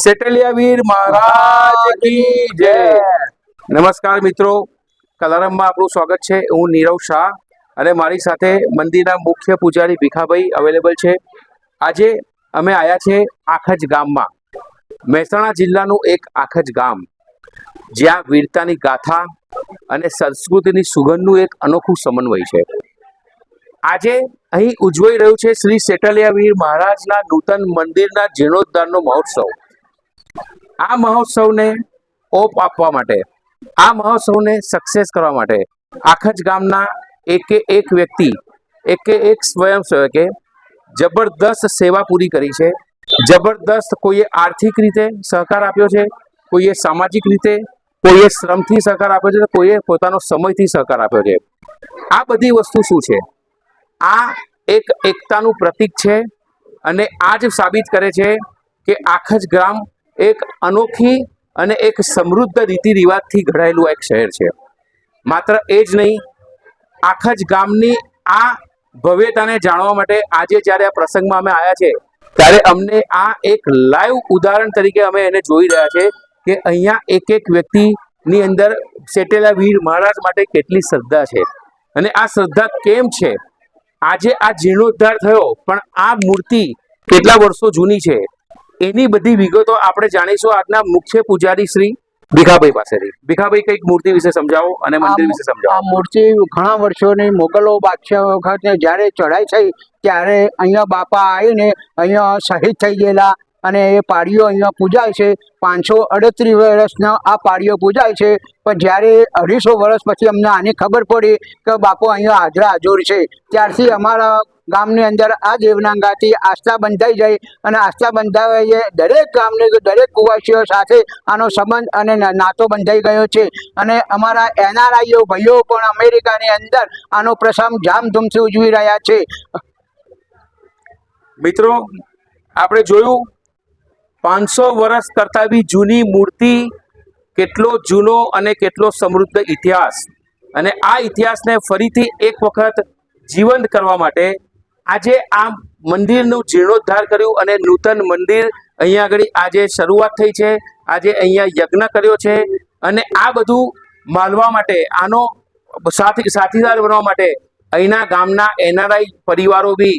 સેટલિયા વીર મહારાજ કી જય. નમસ્કાર મિત્રો. કલારામમાં આપણું સ્વાગત છે. હું નીરવ શાહ અને મારી સાથે મંદિરના મુખ્ય પૂજારી ભીખાભાઈ અવેલેબલ છે. આજે અમે આવ્યા છે આખજ ગામમાં. મહેસાણા જિલ્લાનું એક આખજ ગામ. જ્યાં વીરતાની ગાથા અને સંસ્કૃતિની સુગંધનું એક અનોખું સમન્વય છે. આજે અહીં ઉજવાઈ રહ્યું છે શ્રી સેટલિયા વીર મહારાજના નૂતન મંદિરના જીર્ણોદ્ધારનો મહોત્સવ. આ મહોત્સવને ઓપ આપવા માટે, આ મહોત્સવને સક્સેસ કરવા માટે આખા જ ગામના એકે એક વ્યક્તિ, એકે એક સ્વયંસેવકે જબરદસ્ત સેવા પૂરી કરી છે. જબરદસ્ત કોઈએ આર્થિક રીતે સહકાર આપ્યો છે, કોઈએ સામાજિક રીતે, કોઈએ શ્રમથી સહકાર આપ્યો છે તો કોઈએ પોતાનો સમયથી સહકાર આપ્યો છે. આ બધી વસ્તુ શું છે? આ એક એકતાનું પ્રતીક છે અને આ જ સાબિત કરે છે કે આખ જ ગ્રામ એક અનોખી અને એક સમૃદ્ધ રીતિ રિવાજથી ઘડાયેલું એક શહેર છે. માત્ર એ જ નહીં, આખા જ ગામની આ ભવ્યતાને જાણવા માટે આજે જ્યારે આ પ્રસંગમાં અમે આવ્યા છે, ત્યારે અમને આ એક લાઈવ ઉદાહરણ તરીકે અમે એને જોઈ રહ્યા છે કે અહીંયા એક એક વ્યક્તિની અંદર સેટેલા વીર મહારાજ માટે કેટલી શ્રદ્ધા છે. અને આ શ્રદ્ધા કેમ છે? આજે આ જીર્ણોદ્ધાર થયો, પણ આ મૂર્તિ કેટલા વર્ષો જૂની છે? એની બધી વિગતો આપણે જાણીશું આજના મુખ્ય પૂજારી શ્રી ભીખાભાઈ પાસેથી. ભીખાભાઈ કંઈક મૂર્તિ વિશે સમજાવો અને મંદિર વિશે સમજાવો. આ મૂર્તિ ઘણા વર્ષોની મોગલો બાદશાહ વખતે જ્યારે ચઢાઈ થઈ ત્યારે અહીંયા બાપા આવીને અહીંયા શહીદ થઈ ગયેલા અને એ પાડીઓ અહીંયા પૂજાય છે. પાંચસો અડત્રીસ વર્ષના આ પાડીઓ પૂજાય છે. પણ જ્યારે અઢીસો વર્ષ પછી અમને આની ખબર પડી કે બાપુ અહીંયા હાજરા હાજર છે ત્યારથી અમારા ગામની અંદર આ દેવનાંગાથી આસ્થા બંધાઈ જાય અને આસ્થા બંધાવીએ દરેક ગામને દરેક કુવાસીઓ સાથે આનો સંબંધ અને નાતો બંધાઈ ગયો છે. અને અમારા એનઆરઆઈઓ ભાઈઓ પણ અમેરિકાની અંદર આનો પ્રસંગ ધામધૂમથી ઉજવી રહ્યા છે. મિત્રો, આપણે જોયું પાંચસો વર્ષ કરતા બી જૂની મૂર્તિ કેટલો જૂનો અને કેટલો સમૃદ્ધ ઇતિહાસ. અને આ ઇતિહાસને ફરીથી એક વખત જીવંત કરવા માટે આજે આ મંદિરનું જીર્ણોદ્ધાર કર્યું અને નૂતન મંદિર અહીંયા આગળ આજે શરૂઆત થઈ છે. આજે અહીંયા યજ્ઞ કર્યો છે અને આ બધું માલવા માટે, આનો સાથી, સાથીદાર બનવા માટે અહીંના ગામના એનઆરઆઈ પરિવારો બી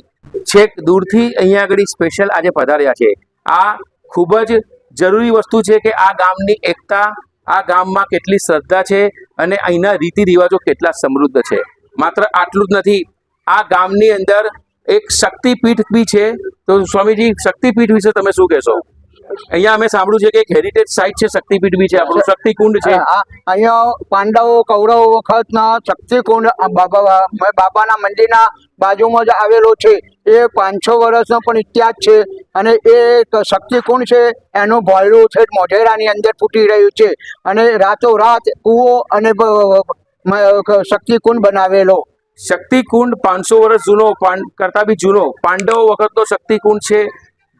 છેક દૂરથી અહીંયા આગળ સ્પેશિયલ આજે પધાર્યા છે. આ ખૂબ જ જરૂરી વસ્તુ છે કે આ ગામની એકતા, આ ગામમાં કેટલી શ્રદ્ધા છે અને અહીંના રીતિ રિવાજો કેટલા સમૃદ્ધ છે. માત્ર આટલું જ નથી, આ ગામની અંદર એક શક્તિપીઠ બી છે. તો સ્વામીજી, શક્તિપીઠ વિશે તમે શું કહેશો? અહીંયા અમે સાંભળ્યું છે કે એક હેરિટેજ સાઇટ છે, શક્તિપીઠ બી છે, આપણું શક્તિકુંડ છે. અહીંયા પાંડવો, કૌરવ વખતના શક્તિકુંડ બાબાના મંદિરના બાજુમાં જ આવેલો છે. એ પાંચસો વર્ષનો પણ ઇતિહાસ છે અને એ એક શક્તિકુંડ છે, એનું ભોયરું છે, મોઢેરાની અંદર ફૂટી રહ્યું છે. અને રાતોરાત કૂવો અને શક્તિકુંડ બનાવેલો. શક્તિકુંડ પાંચસો વર્ષ જૂનો કરતા બી જૂનો. પાંડવો વખતનો શક્તિકુંડ છે,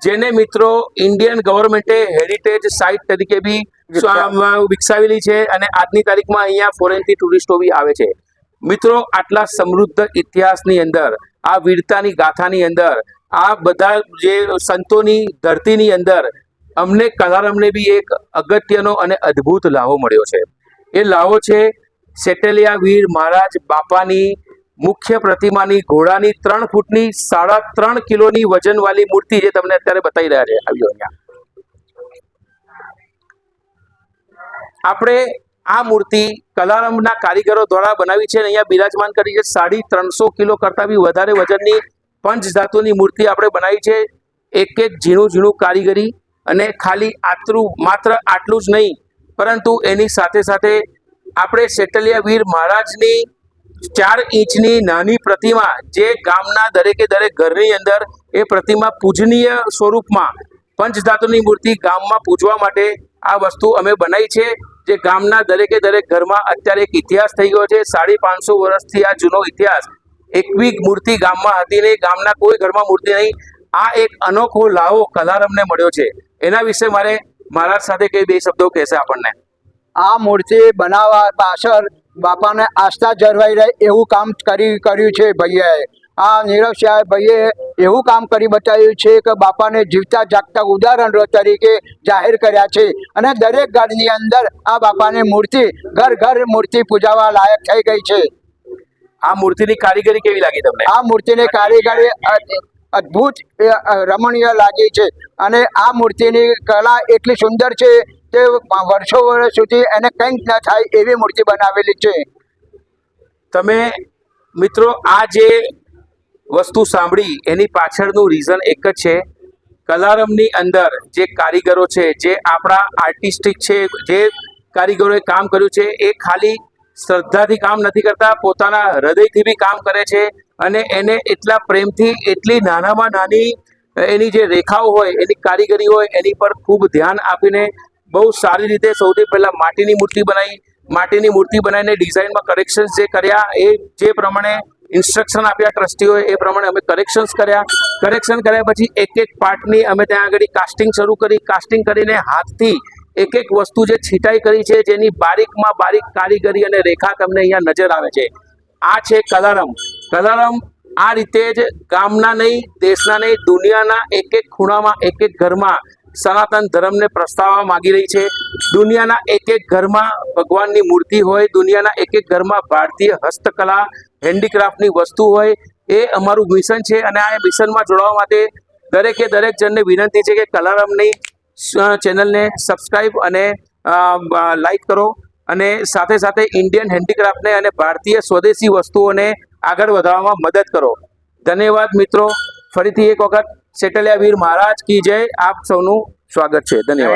જેને મિત્રો ઇન્ડિયન ગવર્મેન્ટે હેરિટેજ સાઇટ તરીકે બી વિકસાવેલી છે અને આજની તારીખમાં અહીંયા ફોરેનથી ટુરિસ્ટો બી આવે છે. મિત્રો, આટલા સમૃદ્ધ ઇતિહાસની અંદર, આ વીરતાની ગાથાની અંદર, આ બધા જે સંતોની ધરતીની અંદર, અમને કલારમને બી એક અગત્યનો અને અદ્ભુત લાહો મળ્યો છે. એ લાહો છે, સેટેલિયા વીર મહારાજ બાપાની મુખ્ય પ્રતિમાની ઘોડાની ત્રણ ફૂટની સાડા ત્રણ કિલોની વજનવાળી મૂર્તિ જે તમને અત્યારે બતાવી રહ્યા છે. આવ્યો અહીંયા. આપણે આ મૂર્તિ કલારંભના કારીગરો દ્વારા બનાવી છે અહીંયા બિરાજમાન કરી છે. સાડી ત્રણસો કિલો કરતાં બી વધારે વજનની પંચ ધાતુની મૂર્તિ આપણે બનાવી છે. એક એક ઝીણું ઝીણું કારીગરી અને ખાલી આટલું માત્ર આટલું જ નહીં, પરંતુ એની સાથે સાથે આપણે સેટલિયા વીર મહારાજની ચાર ઇંચની નાની પ્રતિમા જે ગામના દરેકે દરેક ઘરની અંદર એ પ્રતિમા પૂજનીય સ્વરૂપમાં પંચધાતુની મૂર્તિ ગામમાં પૂજવા માટે આ વસ્તુ અમે બનાવી છે. જે ગામના દરેકે દરેક ઘરમાં અત્યારે એક ઇતિહાસ થઈ ગયો છે. સાડી પાંચસો વર્ષથી આ જૂનો ઇતિહાસ. એકવી મૂર્તિ ગામમાં હતી નહીં, ગામના કોઈ ઘરમાં મૂર્તિ નહીં. આ એક અનોખો લાવો કલારમને મળ્યો છે. એના વિશે મારે મહારાજ સાથે કઈ બે શબ્દો કહેશે આપણને. આ મૂર્તિ બનાવવા પાછળ બાપાને આસ્થા જળવાઈ રહે એવું કામ કરી કર્યું છે ભૈયાએ આ નીરવ સાહેબ ભાઈએ એવું કામ કરી બતાવ્યું છે કે બાપાને જીવતા જાગતા ઉદાહરણ તરીકે જાહેર કર્યા છે અને દરેક ઘરની અંદર આ બાપાની મૂર્તિ ઘર ઘર મૂર્તિ પૂજાવા લાયક થઈ ગઈ છે. આ મૂર્તિની કારીગરી કેવી લાગી તમને? આ મૂર્તિની કારીગરી અદ્ભુત રમણીય લાગી છે. અને આ મૂર્તિની કલા એટલી સુંદર છે કે વર્ષો વર્ષ સુધી એને કંઈક ન થાય એવી મૂર્તિ બનાવેલી છે. તમે મિત્રો આ જે વસ્તુ સાંભળી, એની પાછળનું રીઝન એક જ છે. કલારમની અંદર જે કારીગરો છે, જે આપણા આર્ટિસ્ટિક છે, જે કારીગરોએ કામ કર્યું છે, એ ખાલી શ્રદ્ધાથી કામ નથી કરતા, પોતાના હૃદયથી બી કામ કરે છે અને એને એટલા પ્રેમથી, એટલી નાનામાં નાની એની જે રેખાઓ હોય, એની કારીગરી હોય, એની પર ખૂબ ધ્યાન આપીને બહુ સારી રીતે સૌથી પહેલાં માટીની મૂર્તિ બનાવી, માટીની મૂર્તિ બનાવીને ડિઝાઇનમાં કરેક્શન્સ જે કર્યા, એ જે પ્રમાણે ઇન્સ્ટ્રક્શન આપ્યા ટ્રસ્ટીઓએ, એ પ્રમાણે અમે કરેક્શન્સ કર્યા. કરેક્શન કર્યા પછી એક એક પાર્ટની અમે ત્યાં આગળ કાસ્ટિંગ શરૂ કરી કાસ્ટિંગ કરીને હાથથી એક એક વસ્તુ જે છીટાઈ કરી છે, જેની બારીકમાં બારીક કારીગરી અને રેખા તમને અહીંયા નજર આવે છે. આ છે કલારમ કલારમ આ રીતે જ ગામના નહીં, દેશના નહીં, દુનિયાના એક એક ખૂણામાં એક એક ઘરમાં સનાતન ધર્મને પ્રસ્તાવવા માંગી રહી છે. દુનિયાના એક એક ઘરમાં ભગવાનની મૂર્તિ હોય, દુનિયાના એક એક ઘરમાં ભારતીય હસ્તકલા હેન્ડીક્રાફ્ટની વસ્તુ હોય, એ અમારું મિશન છે અને આ મિશનમાં જોડાવા માટે દરેકે દરેક જણને વિનંતી છે કે કલારમની ચેનલને સબસ્ક્રાઈબ અને લાઈક કરો અને સાથે સાથે ઇન્ડિયન હેન્ડીક્રાફ્ટને અને ભારતીય સ્વદેશી વસ્તુઓને આગળ વધારવામાં મદદ કરો. ધન્યવાદ મિત્રો. ફરીથી એક વખત સેટલિયા વીર મહારાજ કી જય. આપ સૌનું સ્વાગત છે. ધન્યવાદ.